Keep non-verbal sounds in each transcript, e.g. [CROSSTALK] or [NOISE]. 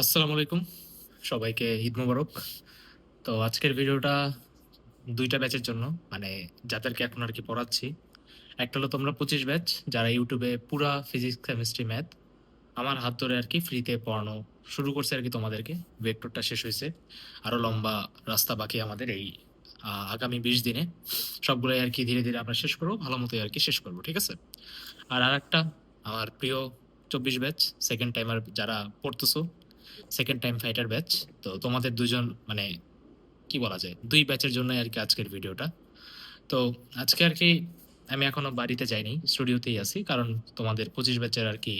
আসসালামু আলাইকুম। সবাইকে ঈদ মোবারক। তো আজকের ভিডিওটা দুইটা ব্যাচের জন্য মানে যাদেরকে এখন আর কি পড়াচ্ছি। একটা হলো তোমরা পঁচিশ ব্যাচ, যারা ইউটিউবে পুরা ফিজিক্স কেমিস্ট্রি ম্যাথ আমার হাত ধরে আর কি ফ্রিতে পড়ানো শুরু করছে আর কি তোমাদেরকে। ভেক্টরটা শেষ হয়েছে। আরও লম্বা রাস্তা বাকি আমাদের এই আগামী বিশ দিনে। সবগুলোই আর কি ধীরে ধীরে আমরা শেষ করব, ভালো মতোই আর কি শেষ করব, ঠিক আছে? আর আর একটা আমার প্রিয় চব্বিশ ব্যাচ সেকেন্ড টাইমার যারা পড়তেছো সেকেন্ড টাইম ফাইটার ব্যাচ তো তোমাদের দুজন মানে কি বলা যায়, দুই ব্যাচের জন্য আর কি আজকের ভিডিওটা। তো আজকে আর কি আমি এখনও বাড়িতে যাইনি স্টুডিওতেই আছি, কারণ তোমাদের পঁচিশ ব্যাচের আর কি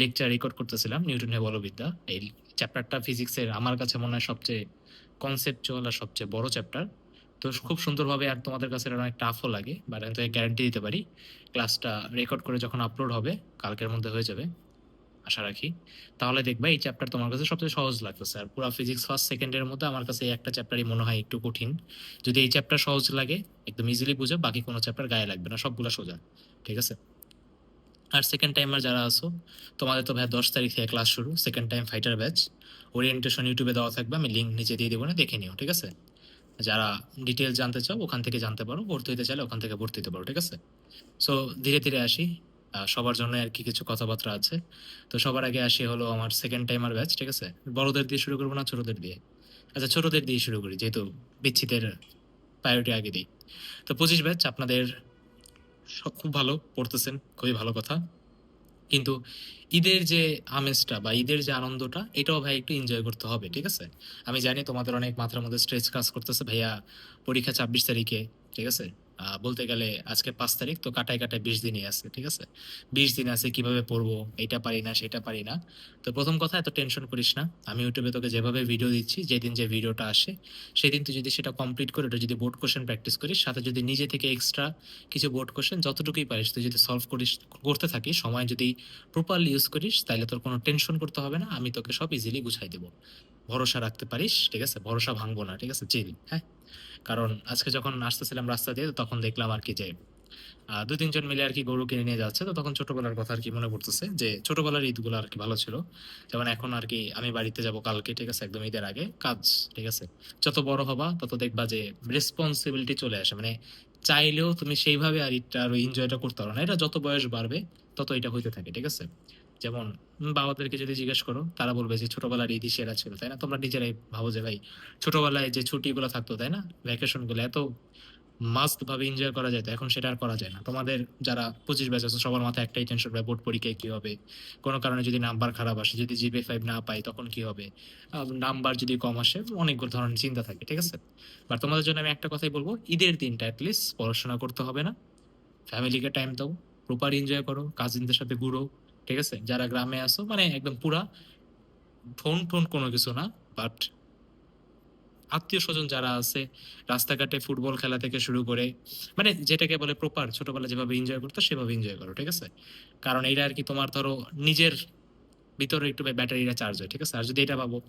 লেকচার রেকর্ড করতেছিলাম নিউটনের বলবিদ্যা এই চ্যাপ্টারটা ফিজিক্সের আমার কাছে মনে হয় সবচেয়ে কনসেপচুয়াল আর সবচেয়ে বড় চ্যাপ্টার তো খুব সুন্দরভাবে আর তোমাদের কাছে অনেক টাফও লাগে বাট আমি তোকে গ্যারান্টি দিতে পারি ক্লাসটা রেকর্ড করে যখন আপলোড হবে, কালকের মধ্যে হয়ে যাবে। আশা রাখি। তাহলে দেখবা এই চ্যাপ্টার তোমার কাছে সবচেয়ে সহজ লাগতেছে আর পুরো ফিজিক্স ফার্স্ট সেকেন্ডের মধ্যে আমার কাছে এই একটা চ্যাপ্টারই মনে হয় একটু কঠিন। যদি এই চ্যাপ্টার সহজ লাগে, একদম ইজিলি বুঝে, বাকি কোনো চ্যাপ্টার গায়ে লাগবে না, সবগুলো সোজা। ঠিক আছে? আর সেকেন্ড টাইমার যারা আছো, তোমাদের তো ভাই দশ তারিখ থেকে ক্লাস শুরু second time fighter batch orientation ইউটিউবে দেওয়া থাকবে, আমি লিঙ্ক নিচে দিয়ে দেবো না, দেখে নিও, ঠিক আছে? যারা ডিটেলস জানতে চাও, ওখান থেকে জানতে পারো, ভর্তি হতে চাইলে ওখান থেকে ভর্তি হতে পারো, ঠিক আছে? সো ধীরে ধীরে আসি। সবার জন্য আর কি কিছু কথাবার্তা আছে। তো সবার আগে আসি হলো আমার সেকেন্ড টাইমার ব্যাচ ঠিক আছে? বড়দের দিয়ে শুরু করব না ছোটদের দিয়ে? আচ্ছা ছোটদের দিয়ে শুরু করি, যেহেতু বিচ্ছিতের প্রায়োরিটি আগে দিই। তো পঁচিশ ব্যাচ আপনাদের খুব ভালো পড়তেছেন, খুবই ভালো কথা। কিন্তু ঈদের যে আমেজটা বা ঈদের যে আনন্দটা, এটাও ভাই একটু এনজয় করতে হবে, ঠিক আছে? আমি জানি তোমাদের অনেক মাথার মধ্যে স্ট্রেস কাজ করতেছে ভাইয়া পরীক্ষা ছাব্বিশ তারিখে, ঠিক আছে? বলতে গেলে আজকে পাঁচ তারিখ, তো কাটায় কাটায় বিশ দিনই আছে, ঠিক আছে? বিশ দিন আছে, কীভাবে পড়ব এটা পারি না, সেটা পারি না। তো প্রথম কথা, এত টেনশন করিস না। আমি ইউটিউবে তোকে যেভাবে ভিডিও দিচ্ছি, যেদিন যে ভিডিওটা আসে, সেদিন তুই যদি সেটা কমপ্লিট করে ওটা যদি বোর্ড কোশ্চেন প্র্যাকটিস করিস, সাথে যদি নিজে থেকে এক্সট্রা কিছু বোর্ড কোশ্চেন যতটুকুই পারিস, তুই যদি সলভ করিস, করতে থাকিস, সময় যদি প্রপারলি ইউজ করিস তাহলে তোর কোনো টেনশন করতে হবে না, আমি তোকে সব ইজিলি গুছাই দেবো। ভরসা রাখতে পারিস, ঠিক আছে? ভরসা ভাঙবো না, ঠিক আছে? চিল হ্যাঁ? কারণ আজকে যখন আসতেছিলাম রাস্তা দিয়ে তখন দেখলাম আর কি যে দু তিনজন মিলে আর কি গরু কিনে নিয়ে যাচ্ছে, তো তখন ছোটবেলার কথা আর কি মনে পড়তেছে যে, ছোটবেলার ঈদগুলো আর কি ভালো ছিল। যেমন এখন আর কি আমি বাড়িতে যাব কালকে, ঠিক আছে? একদম ঈদের আগে, কাজ, ঠিক আছে? যত বড় হবা, তত দেখবা যে রেসপন্সিবিলিটি চলে আসে। মানে চাইলেও তুমি সেইভাবে আর ঈদটা আরও এনজয়টা করতে পারো না। এটা যত বয়স বাড়বে, তত এটা হইতে থাকে, ঠিক আছে? যেমন বাবাদেরকে যদি জিজ্ঞেস করো, তারা বলবে যে ছোটবেলার ঈদই সেরা ছিল, তাই না? তোমরা নিজেরাই ভাবো যে ভাই, ছোটবেলায় যে ছুটিগুলো থাকতো, তাই না? ভ্যাকেশনগুলো এত মাস্ট ভাবে এনজয় করা যেত, এখন সেটা আর করা যায় না। তোমাদের যারা পঁচিশ ব্যাচ আছে, সবার মাথায় একটাই টেনশন ভাই বোর্ড পরীক্ষায় কি হবে? কোনো কারণে যদি নাম্বার খারাপ আসে, যদি জিপে ফাইভ না পাই, তখন কি হবে? নাম্বার যদি কম আসে অনেক ধরনের চিন্তা থাকে, ঠিক আছে? বাট তোমাদের জন্য আমি একটা কথাই বলব, ঈদের দিনটা অ্যাটলিস্ট পড়াশোনা করতে হবে না। ফ্যামিলিকে টাইম দাও প্রপার এনজয় করো কাজিনদের সাথে ঘুরো ঠিক আছে? যারা গ্রামে আসো মানে একদম পুরা ফোন টোন কোনো কিছু না বাট আত্মীয় স্বজন যারা আছে, রাস্তাঘাটে ফুটবল খেলা থেকে শুরু করে মানে যেটাকে বলে প্রপার ছোটবেলা যেভাবে এনজয় করতো, সেভাবে এনজয় করো, ঠিক আছে? কারণ এটা আর কি তোমার ধরো নিজের ভিতরে একটু ব্যাটারিটা চার্জ হয়, ঠিক আছে? আর যদি এটা ভাবো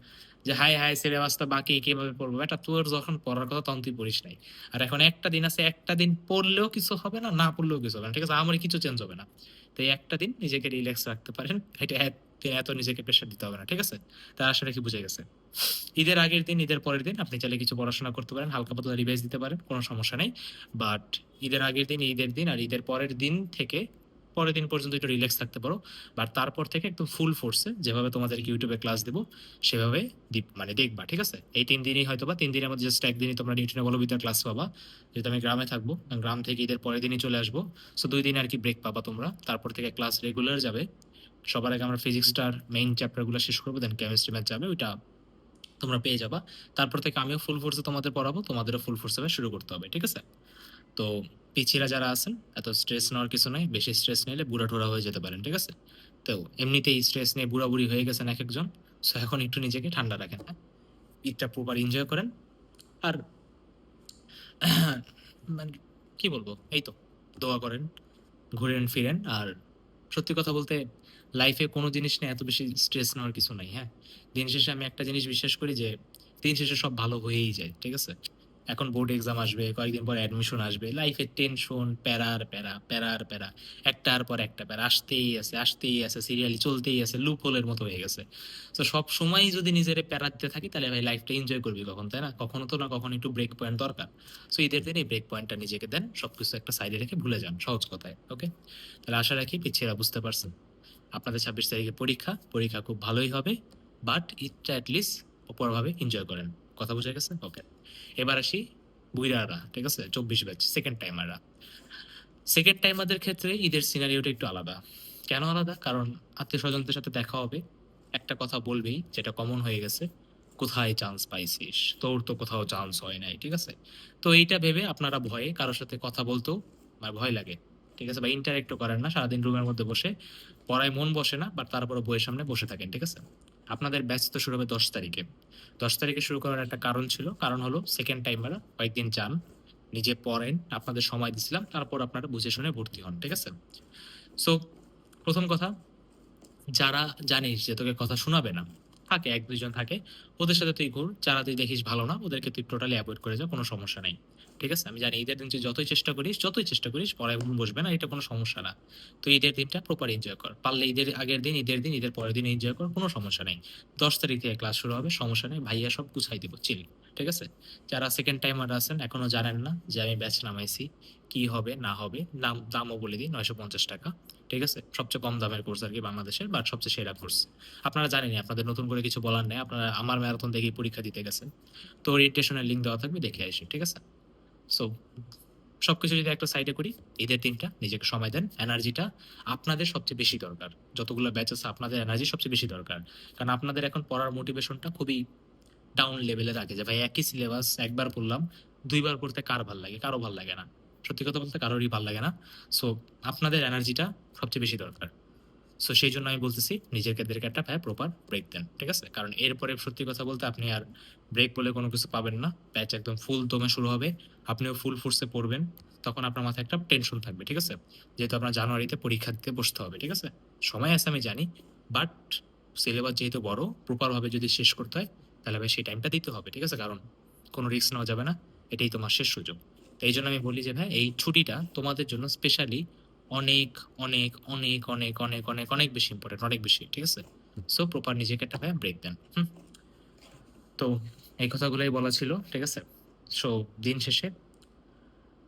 যে হাই হাই সিলেবাসটা বাকি কীভাবে পড়ব? এটা তোর যখন পড়ার কথা তখন তুই পড়িস নাই। আর এখন একটা দিন আছে, একটা দিন পড়লেও কিছু হবে না না পড়লেও কিছু হবে না, ঠিক আছে? আমার কিছু চেঞ্জ হবে না। তো একটা দিন নিজেকে রিল্যাক্স রাখতে পারেন। এটা এত- এত নিজেকে প্রেশার দিতে হবে না, ঠিক আছে? তা আশা রাখি বুঝে গেছে। ঈদের আগের দিন, ঈদের পরের দিন আপনি চাইলে কিছু পড়াশোনা করতে পারেন, হালকা পাতলা রিভাইজ দিতে পারেন, কোনো সমস্যা নেই। বাট ঈদের আগের দিন, ঈদের দিন আর ঈদের পরের দিন থেকে পরের দিন পর্যন্ত একটু রিল্যাক্স থাকতে পারো। বাট তারপর থেকে একদম ফুল ফোর্সে যেভাবে তোমাদেরকে ইউটিউবে ক্লাস দেবো, সেভাবে মানে দেখবা, ঠিক আছে? এই তিন দিনই হয়তো বা, তিন দিনের মধ্যে জাস্ট একদিনই তোমরা নিউটনে বলবিদ্যার ক্লাস পাবা। যেহেতু আমি গ্রামে থাকব গ্রাম থেকে ঈদের পরের দিনই চলে আসব। সো দুই দিন আর কি ব্রেক পাবা তোমরা। তারপর থেকে ক্লাস রেগুলার যাবে। সবার আগে আমরা ফিজিক্সটার মেইন চ্যাপ্টারগুলো শেষ করব দেন কেমিস্ট্রি ম্যাথ যাবে, ওইটা তোমরা পেয়ে যাবা। তারপর থেকে আমিও ফুল ফোর্সে তোমাদের পড়াবো, তোমাদেরও ফুল ফোর্সে শুরু করতে হবে, ঠিক আছে? তো পিছিরা যারা আছেন, এত স্ট্রেস নেওয়ার কিছু নাই, বেশি স্ট্রেস নিলে বুড়া ঠোরা হয়ে যেতে পারেন, ঠিক আছে? তো এমনিতেই স্ট্রেস নিয়ে বুড়া বুড়ি হয়ে গেছেন এক একজন সো এখন একটু নিজেকে ঠান্ডা রাখেন হ্যাঁ? ঈদটা প্রপার এনজয় করেন, আর [COUGHS] মানে কি বলব, এই তো, দোয়া করেন, ঘুরেন, ফিরেন, আর সত্যি কথা বলতে লাইফে কোনো জিনিস নিয়ে এত বেশি স্ট্রেস নেওয়ার কিছু নাই হ্যাঁ? দিন শেষে আমি একটা জিনিস বিশ্বাস করি যে, দিন শেষে সব ভালো হয়েই যায়, ঠিক আছে? এখন বোর্ড এক্সাম আসবে, কয়েকদিন পর অ্যাডমিশন আসবে। লাইফের টেনশন প্যারার প্যারা প্যারার প্যারা। একটার পর একটা প্যারা। আসতেই আছে আসতেই আছে সিরিয়ালি চলতেই আছে লুপ হোলের মতো হয়ে গেছে। তো সব সময় যদি নিজের প্যারা দিতে থাকি, তাহলে ভাই লাইফটা এনজয় করবি কখন, তাই না? কখনো তো না, কখন একটু ব্রেক পয়েন্ট দরকার। সো ঈদের দিন এই ব্রেক পয়েন্টটা নিজেকে দেন, সবকিছু একটা সাইডে রেখে ভুলে যান, সহজ কথায় ওকে তাহলে আশা রাখি পিছিয়েরা বুঝতে পারছেন। আপনাদের ছাব্বিশ তারিখে পরীক্ষা পরীক্ষা খুব ভালোই হবে বাট ঈদটা অ্যাটলিস্ট অপরভাবে এনজয় করেন। কথা বোঝা গেছে? ওকে এবার আসি বুইরারা, ঠিক আছে? চব্বিশ ব্যাচ সেকেন্ড টাইমাররা সেকেন্ড টাইমারদের ক্ষেত্রে ঈদের সিনারিওটা একটু আলাদা। কেন আলাদা? কারণ আত্মীয় স্বজনদের সাথে দেখা হবে। একটা কথা বলবেই, যেটা কমন হয়ে গেছে, কোথায় চান্স পাইছিস? তোর তো কোথাও চান্স হয় নাই, ঠিক আছে? তো এইটা ভেবে আপনারা ভয়ে কারোর সাথে কথা বলতেও আমার ভয় লাগে, ঠিক আছে? বা ইন্টারেক্টও করেন না, সারাদিন রুমের মধ্যে বসে, পড়ায় মন বসে না বাট তারপরে বইয়ের সামনে বসে থাকেন, ঠিক আছে? আপনাদের ব্যাচ শুরু হবে দশ তারিখে। দশ তারিখে শুরু করার একটা কারণ ছিল, কারণ হলো সেকেন্ড টাইমাররা কয়েকদিন যান, নিজে পড়েন, আপনাদের সময় দিছিলাম, তারপর আপনারা বুঝে শুনে ভর্তি হন, ঠিক আছে? সো প্রথম কথা, যারা জানিস যে তোকে কথা শোনাবে না থাকে, এক দুজন থাকে। ওদের সাথে তুই ঘুর, যারা তুই দেখিস ভালো না, ওদেরকে তুই টোটালি অ্যাভয়েড করে যা, কোনো সমস্যা নাই। ঠিক আছে? আমি জানি ঈদের দিন তুই যতই চেষ্টা করিস, যতই চেষ্টা করিস পরে মন বসবে না, এটা কোনো সমস্যা না। তুই ঈদের দিনটা প্রপার এনজয় কর। পারলে ঈদের আগের দিন, ঈদের দিন, ঈদের পরের দিন এনজয় কর, কোনো সমস্যা নেই। দশ তারিখ থেকে ক্লাস শুরু হবে, সমস্যা নেই, ভাইয়া সব গুছাই দিব চিল ঠিক আছে? যারা সেকেন্ড টাইমার আছেন, এখনও জানেন না যে আমি ব্যাচ নামাইছি, কি হবে, না হবে, নাম, দামও বলে দিই, নয়শো পঞ্চাশ টাকা। ঠিক আছে? সবচেয়ে কম দামের কোর্স আর কি বাংলাদেশের বাট সবচেয়ে সেরা কোর্স আপনারা জানেন আপনাদের নতুন করে কিছু বলার নেই, আপনারা আমার ম্যারাথন দেখেই পরীক্ষা দিতে গেছেন। তো ওরিয়েন্টেশনের লিঙ্ক দেওয়া থাকবে, দেখে আসি, ঠিক আছে? সো সবকিছু যদি একটা সাইডে করি ঈদের দিনটা নিজেকে সময় দেন এনার্জিটা আপনাদের সবচেয়ে বেশি দরকার। যতগুলো ব্যাচ আছে, আপনাদের এনার্জি সবচেয়ে বেশি দরকার। কারণ আপনাদের এখন পড়ার মোটিভেশনটা খুবই ডাউন লেভেলে রাখে যে, ভাই, একই সিলেবাস একবার পড়লাম, দুইবার পড়তে কার ভালো লাগে? কারও ভালো লাগে না। সত্যি কথা বলতে কারোরই ভালো লাগে না। সো আপনাদের এনার্জিটা সবচেয়ে বেশি দরকার। সো সেই জন্য আমি বলতেছি নিজেকে দেরকে একটা ভাই প্রপার ব্রেক দেন, ঠিক আছে? কারণ এরপরে সত্যি কথা বলতে আপনি আর ব্রেক বলে কোনো কিছু পাবেন না। ব্যাচ একদম ফুল দমে শুরু হবে। আপনিও ফুল ফোর্সে পড়বেন। তখন আপনার মাথায় একটা টেনশন থাকবে, ঠিক আছে? যেহেতু আপনার জানুয়ারিতে পরীক্ষা দিতে বসতে হবে, ঠিক আছে? সময় আছে আমি জানি বাট সিলেবাস যেহেতু বড় প্রপারভাবে যদি শেষ করতে হয় তাহলে ভাই সেই টাইমটা দিতে হবে, ঠিক আছে? কারণ কোনো রিস্ক নেওয়া যাবে না, এটাই তোমার শেষ সুযোগ। তো এই জন্য আমি বলি যে ভাই, এই ছুটিটা তোমাদের জন্য স্পেশালি অনেক অনেক অনেক অনেক অনেক অনেক অনেক বেশি ইম্পর্টেন্ট অনেক বেশি, ঠিক আছে? সো প্রপার নিজেকে একটা ভাই ব্রেক দেন তো এই কথাগুলোই বলা ছিল, ঠিক আছে? সো দিন শেষে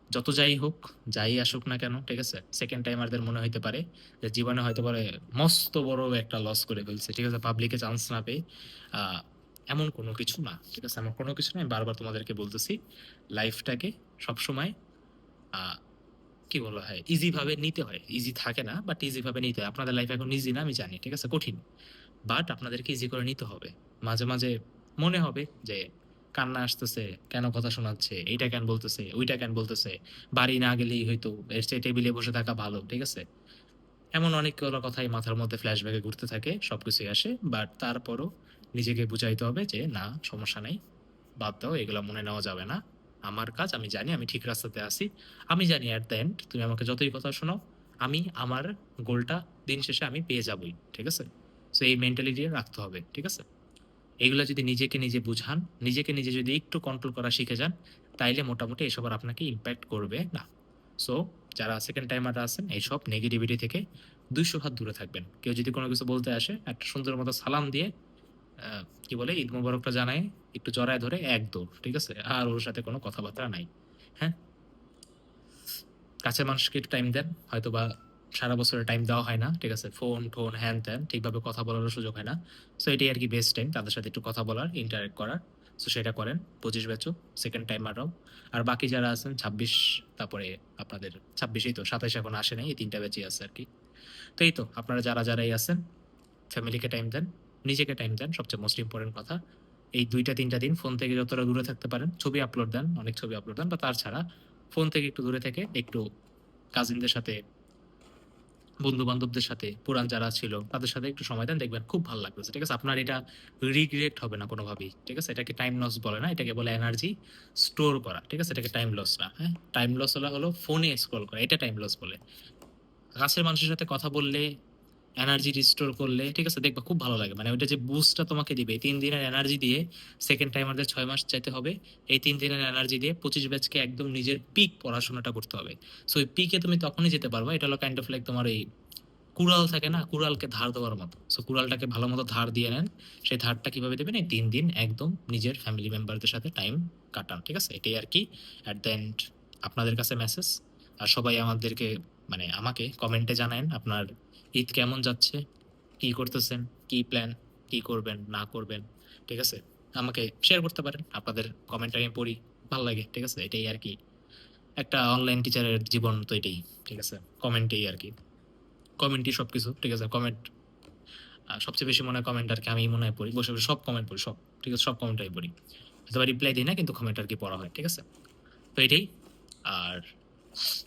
যত যাই হোক, যাই আসুক না কেন, ঠিক আছে? সেকেন্ড টাইমারদের মনে হইতে পারে যে জীবনে হয়তো পারে মস্ত বড় একটা লস করে ফেলছে, ঠিক আছে? পাবলিকে চান্স না পেয়ে এমন কোনো কিছু না। ঠিক আছে? এমন কোনো কিছু না, আমি বারবার তোমাদেরকে বলতেছি লাইফটাকে সবসময় কি বলা হয় ইজিভাবে নিতে হয়। ইজি থাকে না বাট ইজিভাবে নিতে হয়। আপনাদের লাইফ এখন ইজি না, আমি জানি, ঠিক আছে? কঠিন। বাট আপনাদেরকে ইজি করে নিতে হবে। মাঝে মাঝে মনে হবে যে, কান্না আসতেছে, কেন কথা শোনাচ্ছে, এইটা কেন বলতেছে, ওইটা কেন বলতেছে, বাড়ি না গেলেই হয়তো এর চেয়ে টেবিলে বসে থাকা ভালো, ঠিক আছে? এমন অনেক কথাই মাথার মধ্যে ফ্ল্যাশব্যাকে ঘুরতে থাকে, সবকিছুই আসে বাট তারপরও নিজেকে বুঝাইতে হবে যে, না, সমস্যা নেই, বাদ দাও, এগুলো মনে নেওয়া যাবে না। আমার কাজ, আমি জানি, আমি ঠিক রাস্তাতে আছি। আমি জানি অ্যাট দ্য এন্ড তুমি আমাকে যতই কথা শোনাও, আমি আমার গোলটা দিন শেষে আমি পেয়ে যাবই, ঠিক আছে? সো এই মেন্টালিটি রাখতে হবে, ঠিক আছে? এগুলো যদি নিজেকে নিজে বুঝান, নিজেকে নিজে যদি একটু কন্ট্রোল করা শিখে যান, তাইলে মোটামুটি এসব আর আপনাকে ইম্প্যাক্ট করবে না। সো যারা সেকেন্ড টাইমার আছেন, এইসব নেগেটিভিটি থেকে দুইশো হাত দূরে থাকবেন। কেউ যদি কোনো কিছু বলতে আসে, একটা সুন্দর মতো সালাম দিয়ে কি বলে, ঈদ মোবারকটা জানায় একটু জড়ায় ধরে, এক দৌড়, ঠিক আছে? আর ওর সাথে কোনো কথাবার্তা নাই হ্যাঁ? কাছের মানুষকে একটু টাইম দেন হয়তো বা সারা বছরের টাইম দেওয়া হয় না, ঠিক আছে? ফোন টোন হ্যান ত্যান ঠিকভাবে কথা বলারও সুযোগ হয় না। সো এটাই আর কি বেস্ট টাইম তাদের সাথে একটু কথা বলার ইন্টারেক্ট করার। সো সেটা করেন, পঁচিশ ব্যাচও সেকেন্ড টাইমাররাও আর বাকি যারা আছেন, ছাব্বিশ, তারপরে আপনাদের, ছাব্বিশেই তো, সাতাইশ এখন আসে নাই, এই তিনটা ব্যাচই আছে আর কি। তো এই তো, আপনারা যারা যারাই আছেন ফ্যামিলিকে টাইম দেন। নিজেকে টাইম দেন, সবচেয়ে মোস্ট ইম্পর্টেন্ট কথা। এই দুইটা, তিনটা দিন ফোন থেকে যতটা দূরে থাকতে পারেন, ছবি আপলোড দেন, অনেক ছবি আপলোড দেন, বা তার ছাড়া ফোন থেকে একটু দূরে থেকে একটু কাজিনদের সাথে বন্ধু বান্ধবদের সাথে, পুরান যারা ছিল, তাদের সাথে একটু সময় দেন, দেখবেন খুব ভালো লাগতেছে, ঠিক আছে? আপনার এটা রিগ্রেট হবে না কোনোভাবেই, ঠিক আছে? এটাকে টাইম লস বলে না, এটাকে বলে এনার্জি স্টোর করা, ঠিক আছে? এটাকে টাইম লস না হ্যাঁ? টাইম লস হলো হলো ফোনে স্ক্রল করা, এটা টাইম লস বলে। কাছের মানুষের সাথে কথা বললে এনার্জি রিস্টোর করলে, ঠিক আছে, দেখবা খুব ভালো লাগে। মানে ওইটা যে বুস্টটা তোমাকে দিবে তিন দিনের এনার্জি দিয়ে সেকেন্ড টাইমারদের ছয় মাস চাইতে হবে, এই তিন দিনের এনার্জি দিয়ে পঁচিশ ব্যাচকে একদম নিজের পিক পড়াশোনাটা করতে হবে। সো ওই পিকে তুমি তখনই যেতে পারবা, এটা হলো কাইন্ড অফ লাইক তোমার এই কুড়াল থাকে না, কুড়ালকে ধার দেওয়ার মতো। সো কুড়ালটাকে ভালো মতো ধার দিয়ে নেন, সেই ধারটা কীভাবে দেবেন? এই তিন দিন একদম নিজের ফ্যামিলি মেম্বারদের সাথে টাইম কাটান, ঠিক আছে? এটাই আর কি। অ্যাট দ্য এন্ড আপনাদের কাছে মেসেজ আর সবাই আমাদেরকে মানে আমাকে কমেন্টে জানান আপনার ঈদ কেমন যাচ্ছে? কি করতেছেন? কি প্ল্যান কি করবেন? না করবেন? ঠিক আছে? আমাকে শেয়ার করতে পারেন। আপনাদের কমেন্ট আমি পড়ি। ভালো লাগে, ঠিক আছে? এটাই আর কি। একটা অনলাইন টিচারের জীবন তো এটাই, ঠিক আছে? কমেন্টেই আর কি। কমেন্টই সব কিছু ঠিক আছে? কমেন্ট সবচেয়ে বেশি মনে হয় কমেন্ট আর কি আমি মনে হয় পড়ি। বসে বসে সব কমেন্ট পড়ি, সব, ঠিক আছে? সব কমেন্টটাই পড়ি। হয়তো রিপ্লাই দিই না, কিন্তু কমেন্ট আর কি পড়া হয়, ঠিক আছে? তো এটাই। আর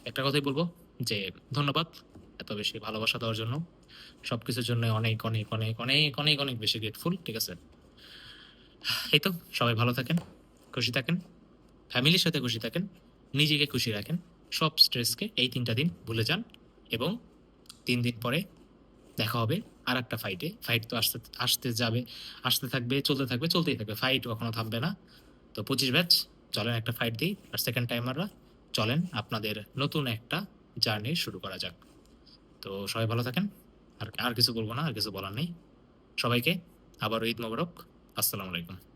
একটা কথাই বলব যে ধন্যবাদ। এত বেশি ভালোবাসা দেওয়ার জন্য। সব কিছুর জন্য অনেক অনেক অনেক অনেক অনেক অনেক বেশি গ্রেটফুল ঠিক আছে? এই তো, সবাই ভালো থাকেন, খুশি থাকেন ফ্যামিলির সাথে খুশি থাকেন, নিজেকে খুশি রাখেন, সব স্ট্রেসকে এই তিনটা দিন ভুলে যান এবং তিন দিন পরে দেখা হবে আর একটা ফাইটে ফাইট তো আসতে আসতে যাবে, আসতে থাকবে, চলতে থাকবে, চলতেই থাকবে। ফাইট কখনো থামবে না। তো পঁচিশ ব্যাচ চলেন একটা ফাইট দিই। আর সেকেন্ড টাইমাররা চলেন আপনাদের নতুন একটা জার্নি শুরু করা যাক। তো সবাই ভালো থাকেন। আর আর কিছু বলব না, আর কিছু বলার নেই। সবাইকে আবার ঈদ মোবারক। আসসালামু আলাইকুম।